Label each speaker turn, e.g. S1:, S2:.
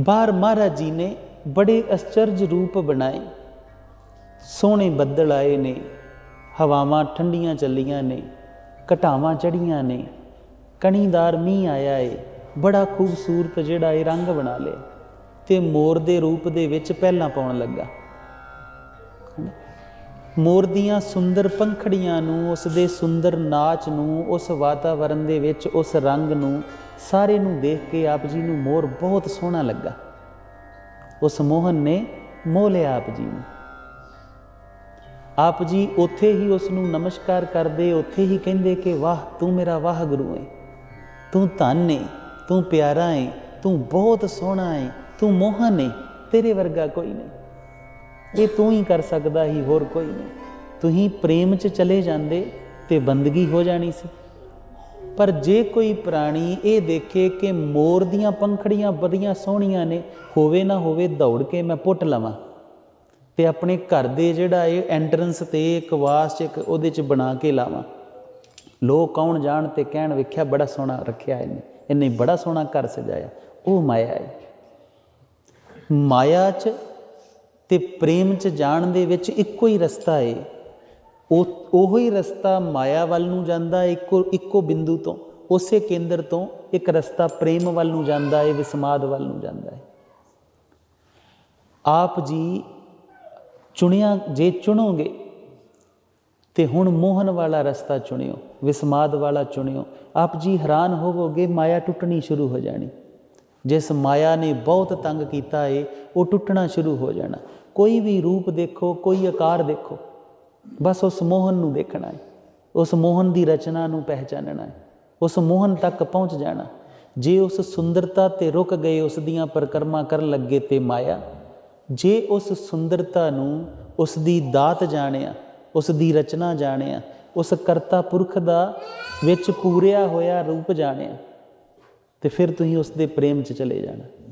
S1: ਬਾਹਰ ਮਹਾਰਾਜ ਜੀ ਨੇ ਬੜੇ ਅਚਰਜ ਰੂਪ ਬਣਾਏ। ਸੋਹਣੇ ਬੱਦਲ ਆਏ ਨੇ, ਹਵਾਵਾਂ ਠੰਡੀਆਂ ਚੱਲੀਆਂ ਨੇ, ਘਟਾਵਾਂ ਚੜੀਆਂ ਨੇ, ਕਣੀਦਾਰ ਮੀਂਹ ਆਇਆ ਏ, ਬੜਾ ਖੂਬਸੂਰਤ ਜਿਹੜਾ ਇਹ ਰੰਗ ਬਣਾ ਲਿਆ। ਤੇ ਮੋਰ ਦੇ ਰੂਪ ਦੇ ਵਿੱਚ ਪਹਿਲਾਂ ਪਾਉਣ ਲੱਗਾ। ਮੋਰ ਦੀਆਂ ਸੁੰਦਰ ਪੰਖੜੀਆਂ ਨੂੰ, ਉਸ ਦੇ ਸੁੰਦਰ ਨਾਚ ਨੂੰ, ਉਸ ਵਾਤਾਵਰਣ ਦੇ ਵਿੱਚ, ਉਸ ਰੰਗ ਨੂੰ, ਸਾਰੇ ਨੂੰ ਦੇਖ ਕੇ ਆਪ ਜੀ ਨੂੰ ਮੋਰ ਬਹੁਤ ਸੋਹਣਾ ਲੱਗਾ। ਉਸ ਮੋਹਨ ਨੇ ਮੋਹ ਲਿਆ ਆਪ ਜੀ ਨੂੰ। ਆਪ ਜੀ ਉੱਥੇ ਹੀ ਉਸ ਨੂੰ ਨਮਸਕਾਰ ਕਰਦੇ, ਉੱਥੇ ਹੀ ਕਹਿੰਦੇ ਕਿ, ਵਾਹ, ਤੂੰ ਮੇਰਾ ਵਾਹਿਗੁਰੂ ਹੈ ਤੂੰ ਧੰਨ ਹੈ ਤੂੰ ਪਿਆਰਾ ਹੈ ਤੂੰ ਬਹੁਤ ਸੋਹਣਾ ਹੈ ਤੂੰ ਮੋਹਨ ਹੈ ਤੇਰੇ ਵਰਗਾ ਕੋਈ ਨਹੀਂ। ਇਹ ਤੂੰ ਹੀ ਕਰ ਸਕਦਾ ਹੀ ਹੋਰ ਕੋਈ ਨਹੀਂ। ਤੁਸੀਂ ਪ੍ਰੇਮ 'ਚ ਚਲੇ ਜਾਂਦੇ ਤੇ ਬੰਦਗੀ ਹੋ ਜਾਣੀ ਸੀ। ਪਰ ਜੇ ਕੋਈ ਪ੍ਰਾਣੀ ਇਹ ਦੇਖੇ ਕਿ ਮੋਰ ਦੀਆਂ ਪੰਖੜੀਆਂ ਬੜੀਆਂ ਸੋਹਣੀਆਂ ਨੇ, ਹੋਵੇ ਨਾ ਹੋਵੇ ਦੌੜ ਕੇ ਮੈਂ ਪੁੱਟ ਲਵਾਂ। ਤੇ ਆਪਣੇ ਘਰ ਦੇ ਜਿਹੜਾ ਇਹ ਐਂਟਰੈਂਸ ਤੇ ਇੱਕ ਵਾਸ ਚ ਇੱਕ ਉਹਦੇ ਚ ਬਣਾ ਕੇ ਲਾਵਾਂ। ਲੋਕ ਕੌਣ ਜਾਣ ਤੇ ਕਹਿਣ ਵੇਖਿਆ ਬੜਾ ਸੋਹਣਾ ਰੱਖਿਆ ਇਹਨੇ ਇਹਨੇ ਬੜਾ ਸੋਹਣਾ ਘਰ ਸਜਾਇਆ। ਉਹ ਮਾਇਆ ਹੈ ਮਾਇਆ ਚ ਤੇ ਪ੍ਰੇਮ ਚ ਜਾਣ ਦੇ ਵਿੱਚ ਇੱਕੋ ਹੀ ਰਸਤਾ ਏ। ਉਹ, ਉਹੋ ਹੀ ਰਸਤਾ ਮਾਇਆ ਵੱਲ ਨੂੰ ਜਾਂਦਾ, ਇੱਕੋ ਇੱਕੋ ਬਿੰਦੂ ਤੋਂ, ਉਸੇ ਕੇਂਦਰ ਤੋਂ ਇੱਕ ਰਸਤਾ ਪ੍ਰੇਮ ਵੱਲ ਨੂੰ ਜਾਂਦਾ ਹੈ ਵਿਸਮਾਦ ਵੱਲ ਨੂੰ ਜਾਂਦਾ ਹੈ ਆਪ ਜੀ ਚੁਣਿਆ, ਜੇ ਚੁਣੋਗੇ, ਤੇ ਹੁਣ ਮੋਹਨ ਵਾਲਾ ਰਸਤਾ ਚੁਣਿਓ, ਵਿਸਮਾਦ ਵਾਲਾ ਚੁਣਿਓ। ਆਪ ਜੀ ਹੈਰਾਨ ਹੋਵੋਗੇ, ਮਾਇਆ ਟੁੱਟਣੀ ਸ਼ੁਰੂ ਹੋ ਜਾਣੀ। ਜਿਸ ਮਾਇਆ ਨੇ ਬਹੁਤ ਤੰਗ ਕੀਤਾ ਏ, ਉਹ ਟੁੱਟਣਾ ਸ਼ੁਰੂ ਹੋ ਜਾਣਾ। ਕੋਈ ਵੀ ਰੂਪ ਦੇਖੋ, ਕੋਈ ਆਕਾਰ ਦੇਖੋ, ਬਸ ਉਸ ਮੋਹਨ ਨੂੰ ਦੇਖਣਾ ਹੈ ਉਸ ਮੋਹਨ ਦੀ ਰਚਨਾ ਨੂੰ ਪਹਿਚਾਨਣਾ ਹੈ ਉਸ ਮੋਹਨ ਤੱਕ ਪਹੁੰਚ ਜਾਣਾ। ਜੇ ਉਸ ਸੁੰਦਰਤਾ ਤੇ ਰੁਕ ਗਏ ਉਸ ਦੀਆਂ ਪਰਕਰਮਾ ਕਰਨ ਲੱਗੇ ਤੇ ਮਾਇਆ, ਜੇ ਉਸ ਸੁੰਦਰਤਾ ਨੂੰ ਉਸ ਦੀ ਦਾਤ ਜਾਣਿਆ, ਉਸ ਦੀ ਰਚਨਾ ਜਾਣਿਆ, ਉਸ ਕਰਤਾ ਪੁਰਖ ਦਾ ਵਿੱਚ ਪੂਰਿਆ ਹੋਇਆ ਰੂਪ ਜਾਣਿਆ ਤੇ ਫਿਰ ਤੁਸੀਂ ਉਸ ਦੇ ਪ੍ਰੇਮ 'ਚ ਚਲੇ ਜਾਣਾ।